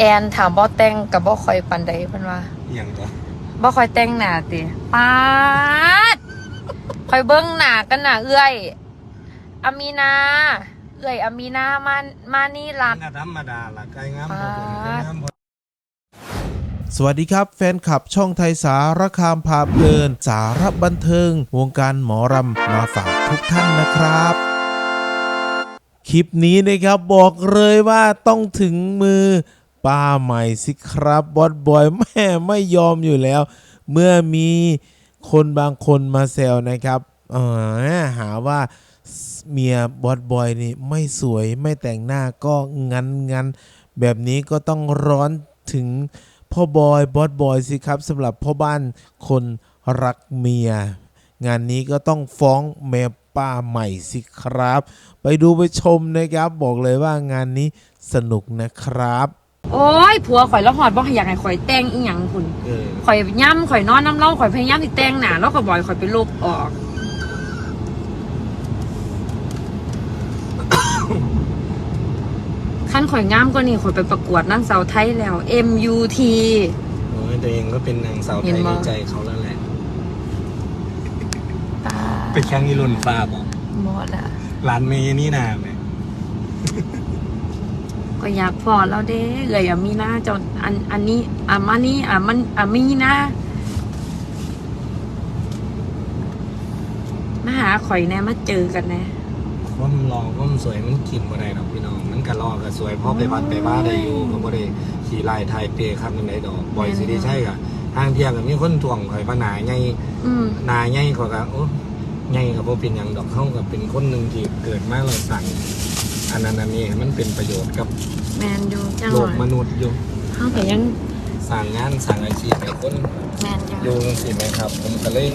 แอนถามบ่แต่งกับบ่ค่อยปานใดเพิ่นว่าอหย่างตัวบ่ค่อยแต่งหน้าติปาดค่อยเบิ่งหน้ากันหน้าเอื้อยอามีนา เอื้อยอามีนามามานี่รักก็ธรรมดาล่ะไก่งามปาดพอคนไก่งามพอสวัสดีครับ แฟนคลับช่องไทยสารคามพาเพลิน สารบันเทิง วงการหมอรำมาฝากทุกท่านนะครับ คลิปนี้นะครับบอกเลยว่าต้องถึงมือ ป้าใหม่สิครับบอสบอยแม่ไม่ยอมอยู่แล้ว เมื่อมีคนบางคนมาแซวนะครับอหาว่าเมียบอสบอยนี่ไม่สวยไม่แต่งหน้าก็งันงันแบบนี้ก็ต้องร้อนถึงพ่อบอยบอสบอยสิครับสำหรับพ่อบ้านคนรักเมีย งานนี้ก็ต้องฟ้องแม่ป้าใหม่สิครับ ไปดูไปชมนะครับ บอกเลยว่างานนี้สนุกนะครับ โอ้ยผัวข่อยแล้วหอดบ่อยากให้ข่อยแต่งอีหยังพุ่นเออข่อยย่ำข่อยนอนน้ำเล่าข่อยพยายามสิแต่งหน้าแล้วก็บ่อยข่อยไปลบออก ขั้นข่อยงามก็นี่ข่อยไปประกวดนางสาวไทยแล้ว MUT โอ้ยตัวเองก็เป็นนางสาวไทเห็ยนบ่ในใจเขาแล้วแหละตาไปแข่งอีรุ่นฟ้าบอกหมดละร้านเมย์นี่นาไหม ก็อยากพอแล้วเด้เอ่ยอามีนาจนอันอันนี้อามานี่อามันอามีนามาหาข่อยแน่มาเจอกันแน่ว่ามันรอว่ามันสวยมันกินบ่ได้ดอกพี่น้องมันก็รอก็สวยเพราะไปวัดไปบ้าได้อยู่ก็บ่ได้ขี่ลายไทยเปย์ครับยังไงดอกบ่อยสิได้ใช่กะทางเที่ยงก็มีคนทวงข่อยว่าหนาใหญ่อืมหนาใหญ่กว่าก็โอ้ใหญ่ก็บ่เป็นหยังดอกเขาก็เป็นคนหนึงที่เกิดมาเราสั่ง อันนั้นอันนี้ให้มันเป็นประโยชน์กับแมนอยู่จังโลหกน่มอยนุษย์อยู่เขาแต่ยังสร้างงานสร้างอาชีพให้คนแมนอยู่อยู่สิไหมครับ ผมก็เลย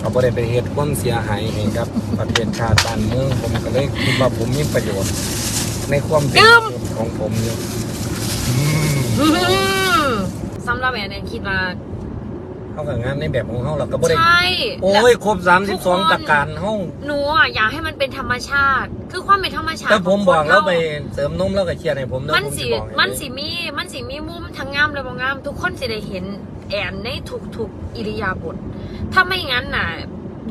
เอาประเด็นไปเหตุความเสียหายให้กับ ประเทศชาติบ้านเมืองผมก็เลยคิดว่าผมมีประโยชน์ ในความเป็นมนุษย์ของผมอยู่อืม อื้อหือสำหรับแอนแอนคิดว่า เขากับงานในแบบของเขาเราก็บ่ได้ใช่โอ้ยครบทุกคน32ตะการเฮาหนูอะอยากให้มันเป็นธรรมชาติ คือความเป็นธรรมชาติแต่ผมบอกแล้วไปของคนเสริมนมแล้วก็เคลียร์ให้ผมเราเด้อมันผมสิบอกให้มันสิมีมันสิมีมุมทั้งงามและบ่งาม ทุกคนสิได้เห็นแอนในทุกๆอิริยาบถถ้าไม่งั้นน่ะ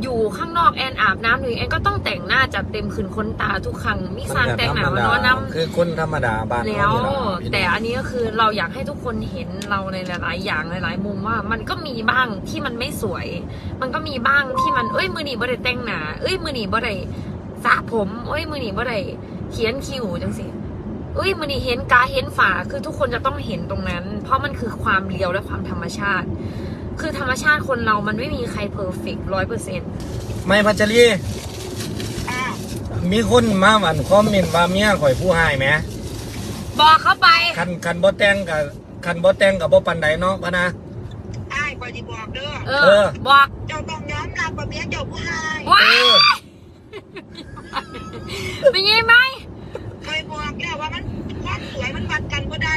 อยู่ข้างนอกแอนอาบน้ำหรือแอนก็ต้องแต่งหน้าจัดเต็มขึ้นค้นตาทุกครั้งมีสร้างแต่งหน้ามานอนน้ำคือคนธรรมดาบ้านแล้วเขานี่ล่ะพี่แต่อันนี้ก็คือเราอยากให้ทุกคนเห็นเราในหลาย ๆ อย่างหลาย ๆ มุมว่ามันก็มีบ้างที่มันไม่สวย มันก็มีบ้างที่มันเอ้ยมือหนีบ่ได้แต่งหนาเอ้ยมือหนีบ่ได้สระผมเอ้ยมือหนีบ่ได้เขียนคิ้วจังสิเอ้ยมือหนีเห็นกาเห็นฝาคือทุกคนจะต้องเห็นตรงนั้น เพราะมันคือความเรียวและความธรรมชาติ คือธรรมชาติคนเรามันไม่มีใครเพอร์เฟกต์ร้อยเปอร์เซ็นต์ไม่พัชรีมีคนมาหวันคอมเมนต์ว่าเมียข่อยผู้ให้ไหมบอกเข้าไปคันคันบ่แต่งกับคันบ่แต่งกับบ่ปันใดเนาะพะนะอ้ายคอยที่บอกเด้อเอเอออ บอกเจ้าต้องยอมรับว่าเมียเจ้าผู้ชาย ว้า เออ เป็นยังไหม เคยบอกแล้วว่ามันความสวยมันวัดกันก็ได้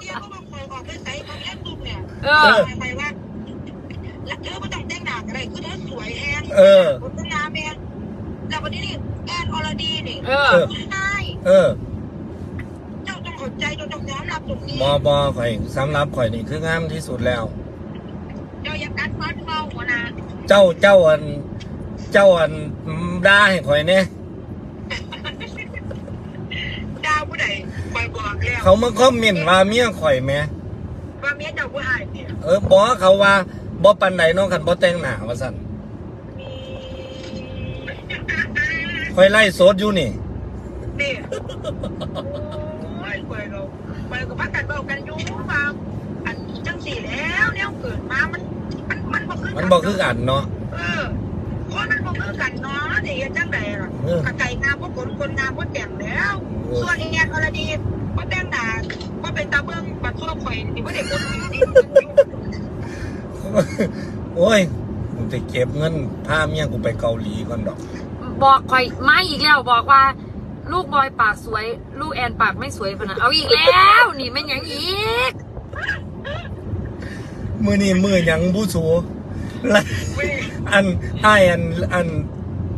เมียก็บอกคอยออกไปใส่ของแอปตุ้ม เนี่ยเอเอออ ไปว่าแล้วเธอไม่ต้องแต่งหน้าอะไรคือเธอสวยแฮงเออ ผมต้องงามแฮงแล้ววันนี้นี่แอนอรดีนี่เออผู้ชายเออเจ้าต้องเข้าใจเจ้าต้องยอมรับตรงนี้บอบอข่อยสำหรับข่อยนี่คืองามที่สุดแล้ว เจ้าอย่ากัดฟันเมาหัวหนาเจ้าเจ้าอัน เจ้าอันด่าให้ข่อยเนี่ยดาวผู้ใดคอยบอกแล้วเขามาคอมเมนต์ว่าเมียข่อยแหม ออบอกเขาว่าบ่ปันใดเนาะคันบ่แต่งหน้าว่าซั่นข่อยไล่โสดอยู่นี่นี่โอ้ยคอยเราคอยกับพักกันเบากันอยู่ว่าอันจังสี่แล้วเนี่ยเกิดมามันมันมันบ่คือมันบ่คือกันเนาะเออคนมันบ่คือกันเนาะนี่จังไดล่ะเออกะไก่งามบ่ขนคนงามบ่แต่งแล้วโอ้ส่วนอีแอนอรดีบ่แต่งหน้าบ่เป็นตาเบิ่งบัดทั่วข่อยนี่บ่ได้คนนี่ โอ้ยกูจะเก็บเงินพาเมียกูไปเกาหลีก่อนดอก บอกข่อยไม่อีกแล้วบอกว่า ลูกบอยปากสวย ลูกแอนปากไม่สวยพะนะเอาอีกแล้ว นี่มันหยังอีกมือนี่มือหยังบูสูไล่อันไอ้ายอันอัน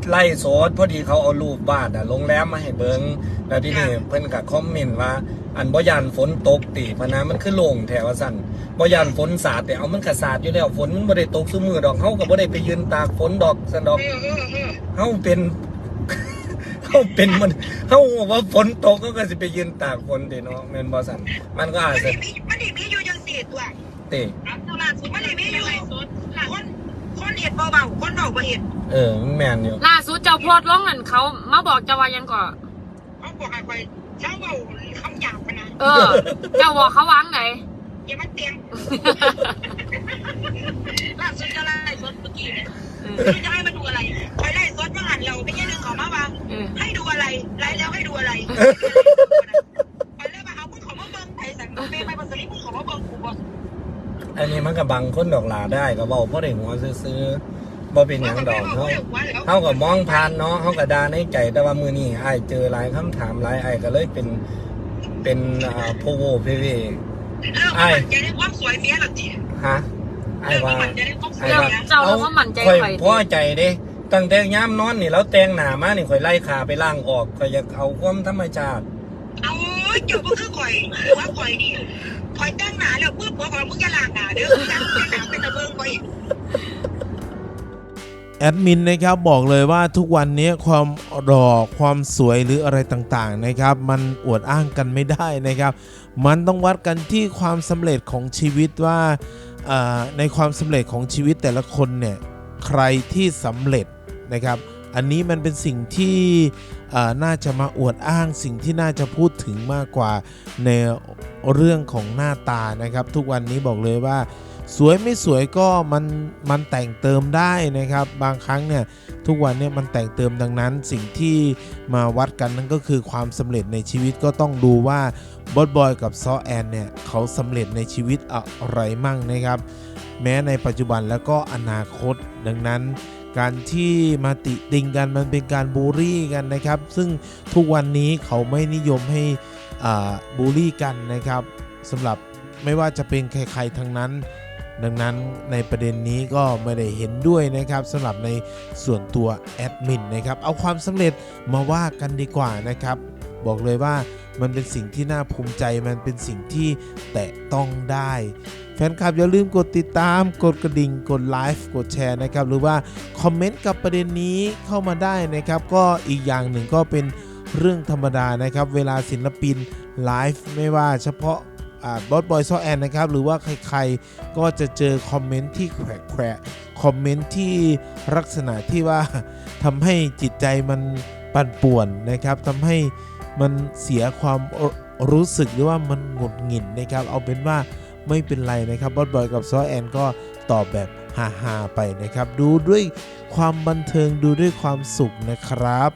ไล่โสดพอดีเขาเอารูปบ้านอะโรงแรมมาให้เบิงแล้วที่นี่เพิ่นกับคอมเมนต์ว่า อันบ่ยานฝนตกติพะนะมันคือโล่งแถวว่าสั่นบ่ยานฝนสาดแต่เอามันก็สาดอยู่แล้วฝนมันบ่ได้ตกซุมือดอกเฮาก็บ่ได้ไปยืนตากฝนดอกซั่นดอกเออเออเออเฮาเป็นเฮาเป็นมันเฮาว่าฝนตกก็ก็สิไปยืนตากฝนติเนาะแม่นบ่สั่นมันก็อาจมันจะได้มีมันได้มีอยู่จังสี่ตัวติตลาดสุดมันได้มีอยู่คนคนเห็ดเบาๆคนเบาบ่เห็ดเออมันแม่นอยู่ล่าสุดเจ้าโพดร้องเงินเขามาบอกเจ้าว่ายังก่อนเขาบอกให้ไปเช้าเบาคำหยาบไปนะ เออ เจ้าบอกเขาวางไหนอย่ามาเตียงล่าสุดจะไล่สดเมื่อกี้เนี่ยเออไม่รู้จะให้มาดูอะไรไปไล่สดมาหันเราไม่ใช่เรื่องของมาว่าเออให้ดูอะไรไล่แล้วให้ดูอะไรไปเลยมาเอามึงของมาเบิ้งไทยสั่งมาเป้ไปบนสลิปมึงของมาเบิ้งกูบอกอันนี้มันก็บังคนดอกหลาได้ก็เว้าบ่ได้หัวซื่อๆบ่เป็นหยังดอกเฮาเฮาก็มองผ่านเนาะเฮาก็ด่าในใจแต่ว่ามื้อนี้อ้ายเจอหลายคำถามหลายอ้ายก็เลยเป็น เป็นอ่าโพโวเพเวเรื่องมันจะได้ความสวยเมียหรอจีฮะอ้ายเรื่องว่ามันจะได้ความสวอ้ายยว่าเมียเจ้าเราว่ามั่นใจข่อยข่อยพอใจเด้ตั้งแต่ยามนอนนี่แล้วแต่งหน้ามานี่ข่อยไล่ขาไปล้างออกข่อยอยากเอาความธรรมชาติเอาเกี่ยวกับคือข่อยว่าข่อยนี่ข่อยแต่งหนาแล้วปุ๊บบอกว่ามึงจะล้างหนาเด้อแต่งหนาเป็นตะเบิงข่อย แอดมินนะครับบอกเลยว่าทุกวันนี้ความรอความสวยหรืออะไรต่างๆนะครับ มันอวดอ้างกันไม่ได้นะครับ มันต้องวัดกันที่ความสำเร็จของชีวิตว่าในความสำเร็จของชีวิตแต่ละคนเนี่ยใครที่สำเร็จนะครับ อันนี้มันเป็นสิ่งที่น่าจะมาอวดอ้างสิ่งที่น่าจะพูดถึงมากกว่าในเรื่องของหน้าตานะครับ ทุกวันนี้บอกเลยว่า สวยไม่สวยก็มันมันแต่งเติมได้นะครับ บางครั้งเนี่ยทุกวันเนี่ยมันแต่งเติมดังนั้น สิ่งที่มาวัดกันนั่นก็คือความสำเร็จในชีวิตก็ต้องดูว่าบอสบอยกับซอแอนเนี่ยเขาสำเร็จในชีวิตอะไรมั่งนะครับ แม้ในปัจจุบันแล้วก็อนาคตดังนั้นการที่มาติติงกันมันเป็นการบูลลี่กันนะครับ ซึ่งทุกวันนี้เขาไม่นิยมให้อ่าบูลลี่กันนะครับสำหรับไม่ว่าจะเป็นใครๆทั้งนั้น ดังนั้นในประเด็นนี้ก็ไม่ได้เห็นด้วยนะครับสำหรับในส่วนตัวแอดมินนะครับเอาความสำเร็จมาว่ากันดีกว่านะครับ บอกเลยว่ามันเป็นสิ่งที่น่าภูมิใจมันเป็นสิ่งที่แตะต้องได้แฟนคลับอย่าลืมกดติดตาม กดกระดิ่ง กดไลฟ์ กดแชร์นะครับ หรือว่าคอมเมนต์กับประเด็นนี้เข้ามาได้นะครับ ก็อีกอย่างหนึ่งก็เป็นเรื่องธรรมดานะครับ เวลาศิลปินไลฟ์ไม่ว่าเฉพาะ บอสบอยซอแอนนะครับ หรือว่าใครๆก็จะเจอคอมเมนต์ที่แขวะๆคอมเมนต์ที่ลักษณะที่ว่าทำให้จิตใจมันปั่นป่วนนะครับทำให้มันเสียความรู้สึกหรือว่ามันหงุดหงิดนะครับ เอาเป็นว่าไม่เป็นไรนะครับบอสบอยกับซอแอนก็ตอบแบบฮาๆไปนะครับ ดูด้วยความบันเทิงดูด้วยความสุขนะครับ